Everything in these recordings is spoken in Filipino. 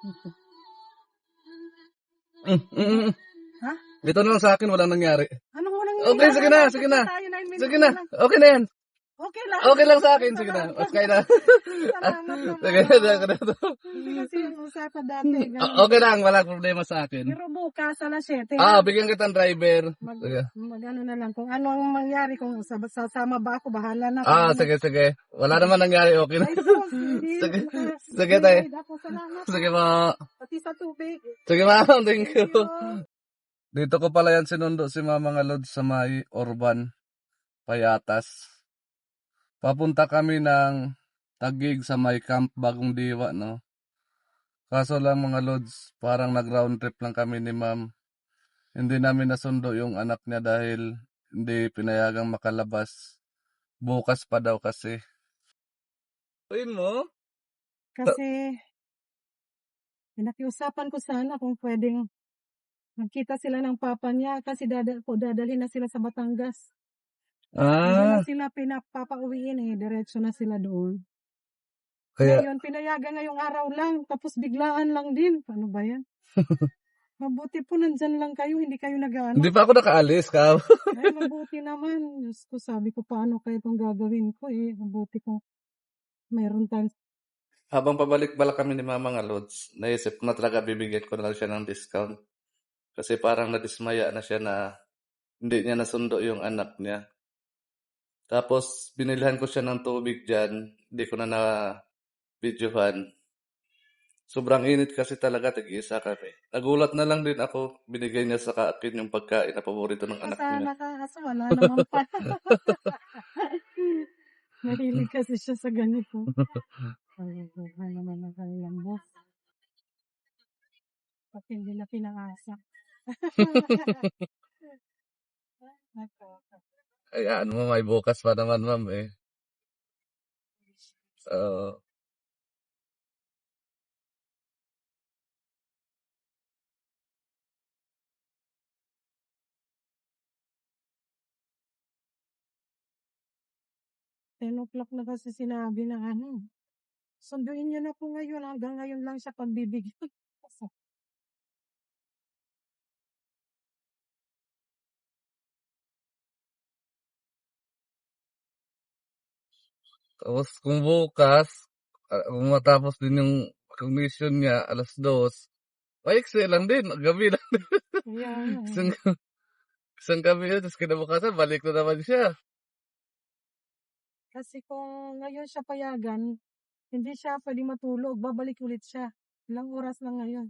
Mm, mm, mm. Ha? Dito na lang sa akin, walang nangyari. Ano mo nang Okay, sige na, sige na. Sige na, okay na yan. Okay lang. Okay lang sa akin, sige na. Okay na. Sige na, sige na. Kasi yung usapan dati. Okay lang, walang problema sa akin. Pero bukas, alas 7. Ah, bigyan kita ng driver. mag, mag ano na lang, kung ano ang mangyari, kung sa- sasama ba ako, bahala na. Ah, sige, sige. Wala naman nangyari, okay na. Sige. Sige, tayo. Sige, ma. Pati sa tubig. Sige, ma. Thank you. Dito ko pala yan sinundo si Mama nga Lod sa may Urban, Payatas. Papunta kami ng Tagig sa may Camp Bagong Diwa, no? Kaso lang mga Lods, parang nag-round trip lang kami ni Ma'am. Hindi namin nasundo yung anak niya dahil hindi pinayagang makalabas. Bukas pa daw kasi. Ayun mo? Kasi, pinakiusapan ko sana kung pwedeng magkita sila ng papa niya kasi dada, po, dadalhin na sila sa Batangas. Hindi Ah, na sila pinapapauwiin eh. Diretso na sila doon. kaya, Ngayon, pinayagan ngayong araw lang. Tapos biglaan lang din. Paano ba yan? Mabuti po nandyan lang kayo. Hindi kayo nag-ano. hindi pa ako nakaalis ka. Ay, mabuti naman. Diyos ko, sabi ko, paano kayo itong gagawin ko eh. Mabuti ko. Mayroon tayong Habang pabalik bala kami ni Mama nga Lods, naisip ko na talaga bibigyan ko na lang siya ng discount. Kasi parang nadismaya na siya na hindi niya nasundo yung anak niya. Tapos binilhan ko siya ng tubig dyan, hindi ko na na videohan. Sobrang init kasi talaga, tig-isa kami. Nagulat na lang din ako, binigay niya sa akin yung pagkain na paborito ng anak niya. Sana ka, kaso wala naman pa. Mahilig kasi siya sa ganito. Ay, buhay naman ang kanilang boss. Pag hindi na pinangasa. Nako. Ayan mo, may bukas pa naman, ma'am eh. So, Ten o'clock na kasi sinabi na ano. Sunduin niyo na po ngayon. Hanggang ngayon lang siya pagbibigyan. Tapos kung bukas, ah, kung matapos din yung commission niya, alas dos, paiksi lang din, gabi lang. Kaya nga. eh. Isang, isang gabi yun, tapos kinabukasan, balik na naman siya. Kasi kung ngayon siya payagan, hindi siya pwede matulog. Babalik ulit siya. Ilang oras lang ngayon.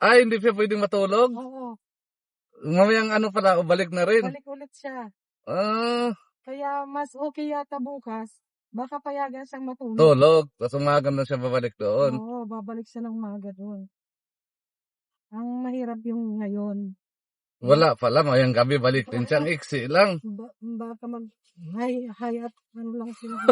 Ay, hindi siya pwedeng matulog. Oo. Mamayang ano pala, balik na rin. Balik ulit siya. Ah, Kaya mas okay yata bukas. Baka payagan siyang matulog. tulog. Tapos umaga na siya babalik doon. Oo, babalik siya ng maga doon. Ang mahirap yung ngayon. Wala pala, mayang gabi balik din siya. Ang iksi lang. Ba- baka mag hay, hay at ano lang sila.